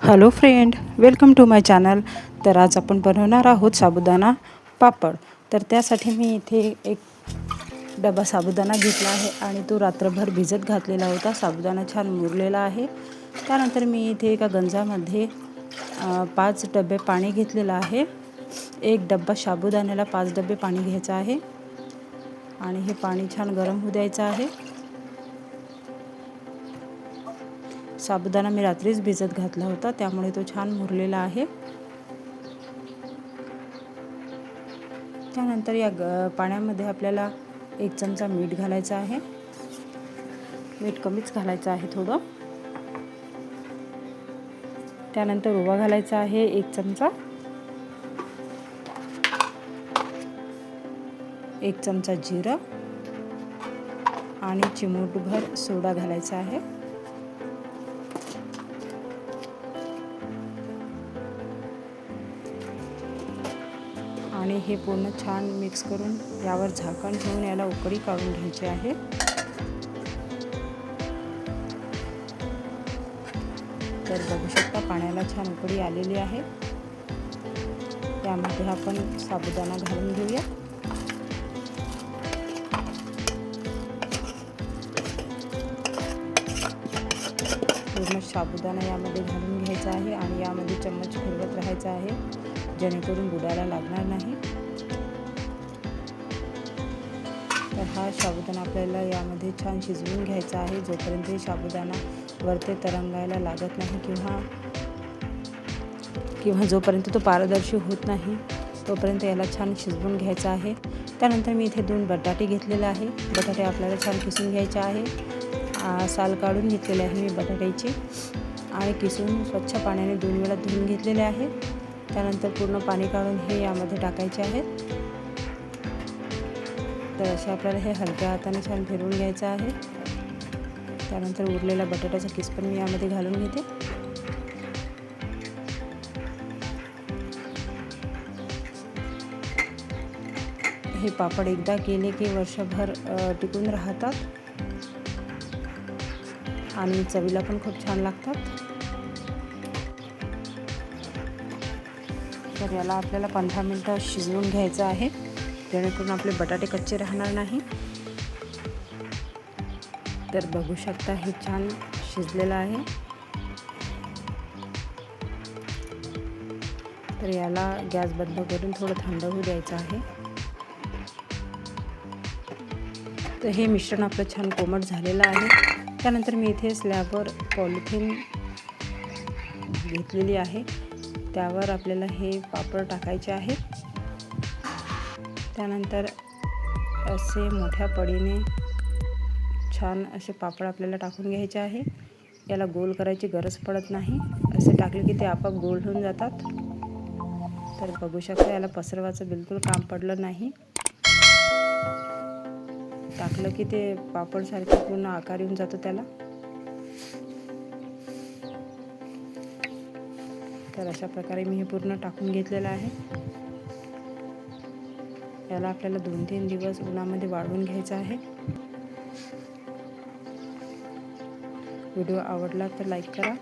Hello friend welcome to my channel तर आज आपण बनवणार आहोत साबुदाणा पापड. तर त्यासाठी मी इथे एक डबा साबुदाणा घेतला आहे आणि तो रात्रभर भिजत घातलेला होता. साबुदाणा छान मुरलेला आहे. त्यानंतर मी इथे एका गंजामध्ये पाच डबे पाणी घेतलेलं आहे. एक डब्बा साबुदाण्याला पाच डबे पाणी घ्यायचं आहे. आणि हे पाणी छान गरम होऊ द्यायचं आहे. साबुदाणा मी रात्रीच भिजत घातला होता त्यामुळे तो छान मुरलेला आहे. त्यानंतर या ग पाण्यामध्ये आपल्याला एक चमचा मीठ घालायचं आहे. मीठ कमीच घालायचं आहे थोडं. त्यानंतर ओवा घालायचा आहे एक चमचा. एक चमचा जिरं. आणि चिमूटभर सोडा घालायचा आहे. आणि हे पूर्ण छान मिक्स करून यावर झाकण ठेवून याला उकळी काढून घ्यायची आहे. तर बघू शकता पाण्याला छान उकळी आलेली आहे. त्यामध्ये आपण साबुदाणा घालून घेऊया. पूर्ण साबुदाणा यामध्ये घालून घ्यायचा आहे आणि यामध्ये चम्मच फिरवत राहायचा आहे. जेणेकरून बुडायला लागणार नाही. तर हा साबुदाणा आपल्याला यामध्ये छान शिजवून घ्यायचा आहे. जोपर्यंत हे साबुदाणा वरते तरंगायला लागत नाही किंवा किंवा जोपर्यंत तो पारदर्शी होत नाही तोपर्यंत याला छान शिजवून घ्यायचा आहे. त्यानंतर मी इथे दोन बटाटे घेतलेले आहे. बटाटे आपल्याला छान किसून घ्यायचे आहे. साल काढून घेतलेले आहे मी बटाट्याची. आणि किसून स्वच्छ पाण्याने दोन वेळा धुवून घेतलेले आहे. त्यानंतर पूर्ण पाणी काढून हे यामध्ये टाकायचे आहेत. तर असे आपल्याला हे हलक्या हाताने छान फिरवून घ्यायचं आहे. त्यानंतर उरलेला बटाट्याचा किस पण मी यामध्ये घालून घेते. हे पापड एकदा केले की वर्षभर टिकून राहतात. आणि चवीला पण खूप छान लागतात. तर याला आपल्याला पंधरा मिनटं शिजवून घ्यायचं आहे. जेणेकरून आपले बटाटे कच्चे राहणार नाही. तर बघू शकता हे छान शिजलेलं आहे. तर याला गॅस बंद करून थोडं थंड होऊ द्यायचं आहे. तर हे मिश्रण आपलं छान कोमट झालेलं आहे. त्यानंतर मी इथे स्लॅबवर पॉलिथिन घेतलेली आहे. त्यावर आपल्याला हे पापड टाकायचे आहे. त्यानंतर असे मोठ्या पडीने छान असे पापड आपल्याला टाकून घ्यायचे आहे. याला गोल करायची गरज पडत नाही. असे टाकले की ते आपाप गोल होऊन जातात. तर बघू शकता याला पसरवाचं बिलकुल काम पडलं नाही. टाकलं की ते पापडसारखे पूर्ण आकार येऊन जातो त्याला. तर अशा प्रकारे मी हे पूर्ण टाकून घेतलेलं आहे. याला आपल्याला दोन तीन दिवस उन्हामध्ये वाळवून घ्यायचं आहे. व्हिडिओ आवडला तर लाईक करा.